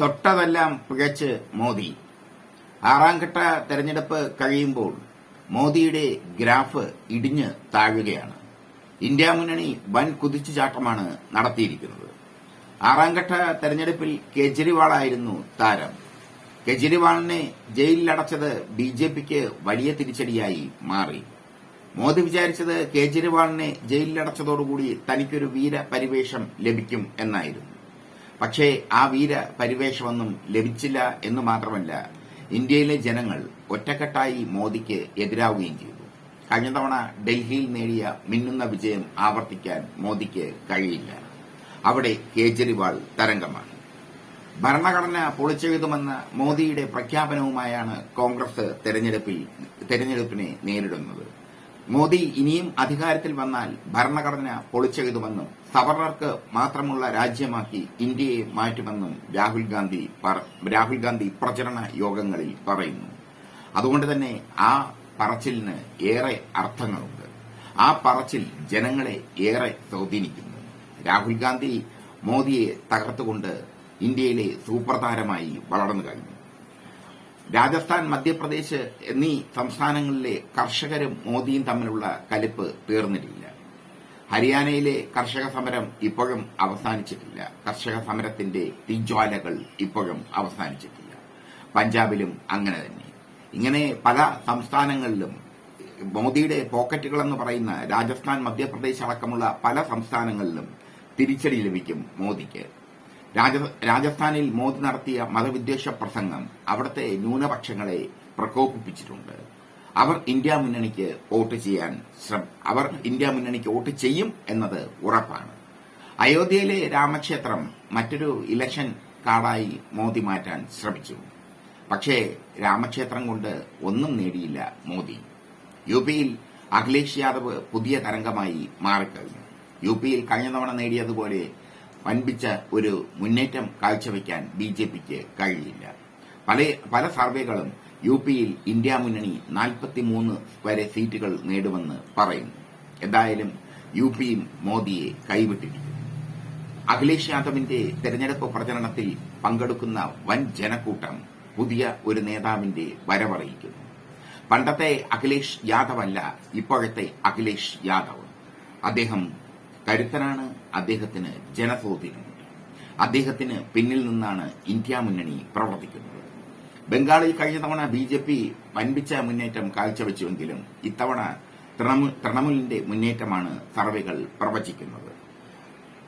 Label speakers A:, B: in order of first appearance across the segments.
A: തൊട്ടതെല്ലാം പിഴച്ച് മോദി. ആറാംഘട്ട തെരഞ്ഞെടുപ്പ് കഴിയുമ്പോൾ മോദിയുടെ ഗ്രാഫ് ഇടിഞ്ഞ് താഴുകയാണ്. ഇന്ത്യ മുന്നണി വൻ കുതിച്ചുചാട്ടമാണ് നടത്തിയിരിക്കുന്നത്. ആറാംഘട്ട തെരഞ്ഞെടുപ്പിൽ കേജ്രിവാളായിരുന്നു താരം. കേജ്രിവാളിനെ ജയിലിലടച്ചത് ബി ജെ പിക്ക് വലിയ തിരിച്ചടിയായി മാറി. മോദി വിചാരിച്ചത് കേജ്രിവാളിനെ ജയിലിലടച്ചതോടുകൂടി തനിക്കൊരു വീര പരിവേഷം ലഭിക്കും എന്നായിരുന്നു. പക്ഷേ ആ വീര പരിവേഷമൊന്നും ലഭിച്ചില്ല എന്ന് മാത്രമല്ല ഇന്ത്യയിലെ ജനങ്ങൾ ഒറ്റക്കെട്ടായി മോദിക്ക് എതിരാവുകയും ചെയ്തു. കഴിഞ്ഞ തവണ ഡൽഹിയിൽ നേടിയ മിന്നുന്ന വിജയം ആവർത്തിക്കാൻ മോദിക്ക് കഴിയില്ല. അവിടെ കേജ്രിവാൾ തരംഗമാണ്. ഭരണഘടന പൊളിച്ചെഴുതുമെന്ന മോദിയുടെ പ്രഖ്യാപനവുമായാണ് കോൺഗ്രസ് തെരഞ്ഞെടുപ്പിൽ തെരഞ്ഞെടുപ്പിനെ നേരിടുന്നത്. മോദി ഇനിയും അധികാരത്തിൽ വന്നാൽ ഭരണഘടന പൊളിച്ചെഴുതുമെന്നും സവർണർക്ക് മാത്രമുള്ള രാജ്യമാക്കി ഇന്ത്യയെ മാറ്റുമെന്നും രാഹുൽ ഗാന്ധി രാഹുൽ ഗാന്ധി പ്രചരണ യോഗങ്ങളിൽ പറയുന്നു. അതുകൊണ്ട് തന്നെ ആ പറച്ചിലിന് ഏറെ അർത്ഥങ്ങളുണ്ട്. ആ പറച്ചിൽ ജനങ്ങളെ ഏറെ സ്വാധീനിക്കുന്നു. രാഹുൽ ഗാന്ധി മോദിയെ തകർത്തുകൊണ്ട് ഇന്ത്യയിലെ സൂപ്പർ താരമായി വളർന്നു കഴിഞ്ഞു. രാജസ്ഥാൻ മധ്യപ്രദേശ് എന്നീ സംസ്ഥാനങ്ങളിലെ കർഷകരും മോദിയും തമ്മിലുള്ള കലിപ്പ് തീർന്നിട്ടില്ല. ഹരിയാനയിലെ കർഷക സമരം ഇപ്പോഴും അവസാനിച്ചിട്ടില്ല. കർഷക സമരത്തിന്റെ തീജ്വാലകൾ ഇപ്പോഴും അവസാനിച്ചിട്ടില്ല. പഞ്ചാബിലും അങ്ങനെ തന്നെ. ഇങ്ങനെ പല സംസ്ഥാനങ്ങളിലും മോദിയുടെ പോക്കറ്റുകളെന്ന് പറയുന്ന രാജസ്ഥാൻ മധ്യപ്രദേശ് അടക്കമുള്ള പല സംസ്ഥാനങ്ങളിലും തിരിച്ചടി ലഭിക്കും മോദിക്ക്. രാജസ്ഥാനിൽ മോദി നടത്തിയ മതവിദ്വേഷ പ്രസംഗം അവിടുത്തെ ന്യൂനപക്ഷങ്ങളെ പ്രകോപിപ്പിച്ചിട്ടുണ്ട്. അവർ ഇന്ത്യ മുന്നണിക്ക് വോട്ട് ചെയ്യാൻ അവർ ഇന്ത്യ മുന്നണിക്ക് വോട്ട് ചെയ്യും എന്നത് ഉറപ്പാണ്. അയോധ്യയിലെ രാമക്ഷേത്രം മറ്റൊരു ഇലക്ഷൻ കാർഡായി മോദി മാറ്റാൻ ശ്രമിച്ചു. പക്ഷേ രാമക്ഷേത്രം കൊണ്ട് ഒന്നും നേടിയില്ല മോദി. യു പിയിൽ അഖിലേഷ് യാദവ് പുതിയ തരംഗമായി മാറിക്കഴിഞ്ഞു. യു പിയിൽ കഴിഞ്ഞ തവണ നേടിയതുപോലെ വൻപിച്ച ഒരു മുന്നേറ്റം കാഴ്ചവെക്കാൻ ബി ജെ പിക്ക് കഴിയില്ല. പല പല സർവേകളും യു പിയിൽ ഇന്ത്യ മുന്നണി നാൽപ്പത്തിമൂന്ന് വരെ സീറ്റുകൾ നേടുമെന്ന് പറയുന്നു. എന്തായാലും യു പിയും മോദിയെ കൈവിട്ടിരിക്കുന്നു അഖിലേഷ് യാദവിന്റെ തെരഞ്ഞെടുപ്പ് പ്രചരണത്തിൽ പങ്കെടുക്കുന്ന വൻ ജനക്കൂട്ടം പുതിയ ഒരു നേതാവിന്റെ വരവറിയിക്കുന്നു. പണ്ടത്തെ അഖിലേഷ് യാദവ് അല്ല ഇപ്പോഴത്തെ അഖിലേഷ് യാദവ്. അദ്ദേഹം കരുത്തനാണ് അദ്ദേഹത്തിന് ജനസ്വാധീനമുണ്ട് അദ്ദേഹത്തിന് പിന്നിൽ നിന്നാണ് ഇന്ത്യ മുന്നണി പ്രവർത്തിക്കുന്നത്. ബംഗാളിൽ കഴിഞ്ഞ തവണ ബി ജെ പി വൻപിച്ച മുന്നേറ്റം കാഴ്ചവെച്ചുവെങ്കിലും ഇത്തവണ തൃണമൂലിന്റെ മുന്നേറ്റമാണ് സർവേകൾ പ്രവചിക്കുന്നത്.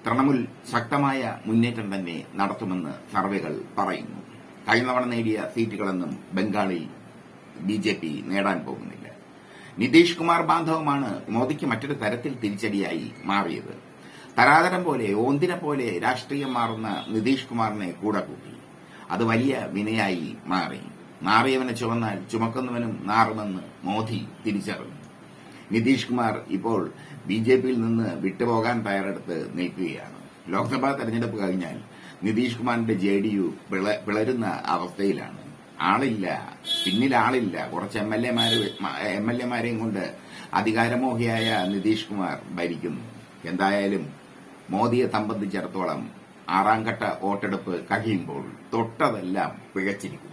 A: തൃണമൂൽ ശക്തമായ മുന്നേറ്റം തന്നെ നടത്തുമെന്ന് സർവേകൾ പറയുന്നു. കഴിഞ്ഞ തവണ നേടിയ സീറ്റുകളൊന്നും ബംഗാളിൽ ബി ജെ പി നേടാൻ പോകുന്നില്ല. നിതീഷ് കുമാർ ബാന്ധവുമാണ് മോദിക്ക് മറ്റൊരു തരത്തിൽ തിരിച്ചടിയായി മാറിയത്. തരാതരം പോലെ ഓന്തിനെ പോലെ രാഷ്ട്രീയം മാറുന്ന നിതീഷ് കുമാറിനെ കൂടെ കൂട്ടി. അത് വലിയ വിനയായി മാറി. നാറിയവനെ ചുമന്നാൽ ചുമക്കുന്നവനും നാറുമെന്ന് മോദി തിരിച്ചറിഞ്ഞു. നിതീഷ് കുമാർ ഇപ്പോൾ ബി ജെ പിയിൽ നിന്ന് വിട്ടുപോകാൻ തയ്യാറെടുത്ത് നിൽക്കുകയാണ്. ലോക്സഭാ തെരഞ്ഞെടുപ്പ് കഴിഞ്ഞാൽ നിതീഷ് കുമാറിന്റെ ജെ ഡി യു പിളരുന്ന അവസ്ഥയിലാണ്. ആളില്ല പിന്നിൽ ആളില്ല. കുറച്ച് എം എൽ എമാര് എം എൽ എമാരെയും കൊണ്ട് അധികാരമോഹിയായ നിതീഷ് കുമാർ ഭരിക്കുന്നു. എന്തായാലും മോദിയെ സംബന്ധിച്ചിടത്തോളം ആറാം ഘട്ട വോട്ടെടുപ്പ് കഴിയുമ്പോൾ തൊട്ടതെല്ലാം പിഴച്ചിരിക്കുന്നു.